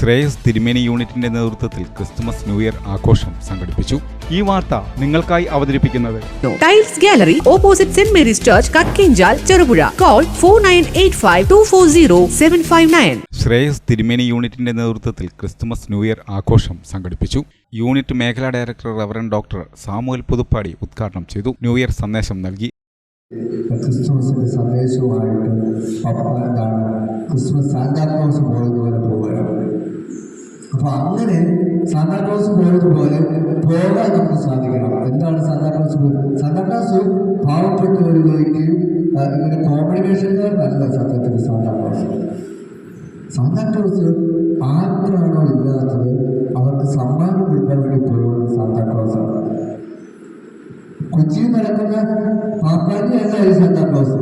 ശ്രേയസ് തിരുമേനി യൂണിറ്റിന്റെ നേതൃത്വത്തിൽ Christmas new year ആഘോഷം സംഘടിപ്പിച്ചു. ഈ വാർത്ത നിങ്ങൾക്കായി അവതരിപ്പിക്കുന്നത് tiles gallery opposite Saint Mary's church Kakkinchal Cherupuzha. Call four nine eight five two four zero seven five nine. Shreyas Thirumeni യൂണിറ്റിന്റെ നേതൃത്വത്തിൽ ക്രിസ്തുമസ് ന്യൂ ഇയർ ആഘോഷം സംഘടിപ്പിച്ചു. യൂണിറ്റ് മേഖലാ director reverend doctor Samuel Puthuppadi ഉദ്ഘാടനം ചെയ്തു. ന്യൂ ഇയർ സന്ദേശം നൽകി. Christmas സന്ദേശവുമായിട്ട് എന്താണ്? ക്രിസ്മസ് സാന്താക്ലോസ് പോവുകയാണ് അപ്പോൾ അങ്ങനെ സാന്താക്ലോസ് പോയതുപോലെ പോകാൻ നമുക്ക് സാധിക്കണം. എന്താണ് സാന്താക്ലോസ് സാന്താക്ലോസ് പാവപ്പെട്ടവരിലേക്ക് ഇങ്ങനെ കോമ്പിനേഷൻകാരനല്ല സത്യത്തിൽ സാന്താക്ലോസ് സാന്താക്ലോസ് ആർക്കാണോ ഇല്ലാത്തത് അവർക്ക് സമ്മാനം കൊടുക്കാൻ വേണ്ടി പോകുന്നത് സാന്താക്ലോസാണ് കൊച്ചിയിൽ നടക്കുന്ന പാപ്പാനിയല്ല ഈ സാന്താക്ലോസ്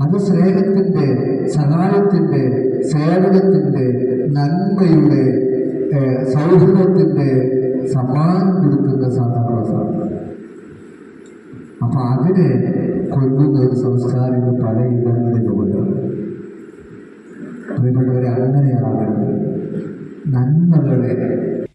അത് സ്നേഹത്തിന്റെ സഹായത്തിന്റെ സേവനത്തിന്റെ നന്മയുടെ സൗഹൃദത്തിന്റെ സമ്മാനം കൊടുക്കുന്ന സാന്താക്ലോസാണ് അപ്പൊ അതിനെ കൊല്ലുന്ന ഒരു സംസ്കാരം പലയിടങ്ങളിലുമുണ്ട് പ്രിയപ്പെട്ടവരെ അങ്ങനെയാണ്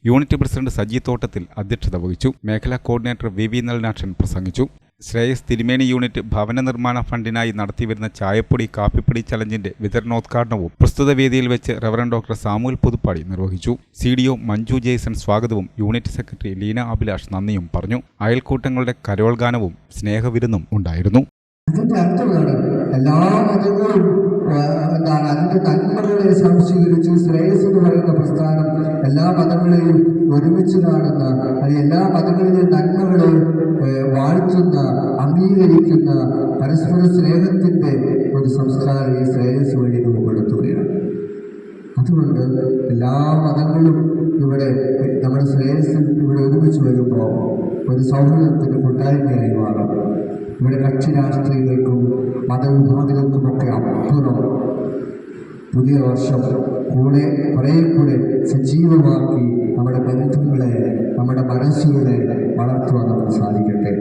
യൂണിറ്റ് പ്രസിഡന്റ് സജി തോട്ടത്തിൽ അധ്യക്ഷത വഹിച്ചു. മേഖലാ കോർഡിനേറ്റർ വി വി നൽനാക്ഷൻ പ്രസംഗിച്ചു. ശ്രേയസ് തിരുമേനി യൂണിറ്റ് ഭവന നിർമ്മാണ ഫണ്ടിനായി നടത്തിവരുന്ന ചായപ്പൊടി കാപ്പിപ്പൊടി ചലഞ്ചിന്റെ വിതരണോദ്ഘാടനവും പ്രസ്തുത വേദിയിൽ വെച്ച് റവറൻ ഡോക്ടർ സാമുൽ പുതുപ്പാടി നിർവഹിച്ചു. C D O Manju Jaison സ്വാഗതവും യൂണിറ്റ് സെക്രട്ടറി ലീന അഭിലാഷ് നന്ദിയും പറഞ്ഞു. അയൽക്കൂട്ടങ്ങളുടെ കരോൾഗാനവും സ്നേഹവിരുന്നും ഉണ്ടായിരുന്നു. അതിന്റെ അർത്ഥമാണ് എല്ലാ മതങ്ങളും എന്താണ് അതിന്റെ നന്മകളെ സംശീകരിച്ച് ശ്രേയസ് എന്ന് പറയുന്ന പ്രസ്ഥാനം എല്ലാ മതങ്ങളെയും ഒരുമിച്ച് കാണുന്ന അത് എല്ലാ മതങ്ങളിലെ നന്മകളെ വാഴ്ത്തുന്ന അംഗീകരിക്കുന്ന പരസ്പര സ്നേഹത്തിന്റെ ഒരു സംസ്കാരം ഈ ശ്രേയസ് വഴി രൂപപ്പെടുത്തുകയാണ് അതുകൊണ്ട് എല്ലാ മതങ്ങളും ഇവിടെ നമ്മുടെ ശ്രേയസ്സിൽ ഇവിടെ ഒരുമിച്ച് വരുമ്പോൾ ഒരു സൗഹൃദത്തിന് കൂട്ടായ്മയായി മാറും. ഇവിടെ കക്ഷി രാഷ്ട്രീയങ്ങൾക്കും മതവിഭാഗങ്ങൾക്കുമൊക്കെ അപ്പുറം പുതിയ വർഷം കൂടെ കുറേ കൂടെ സജീവമാക്കി നമ്മുടെ ബന്ധങ്ങളെ നമ്മുടെ മനസ്സുകളെ വളർത്തുവാൻ നമുക്ക് സാധിക്കട്ടെ.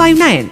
five nine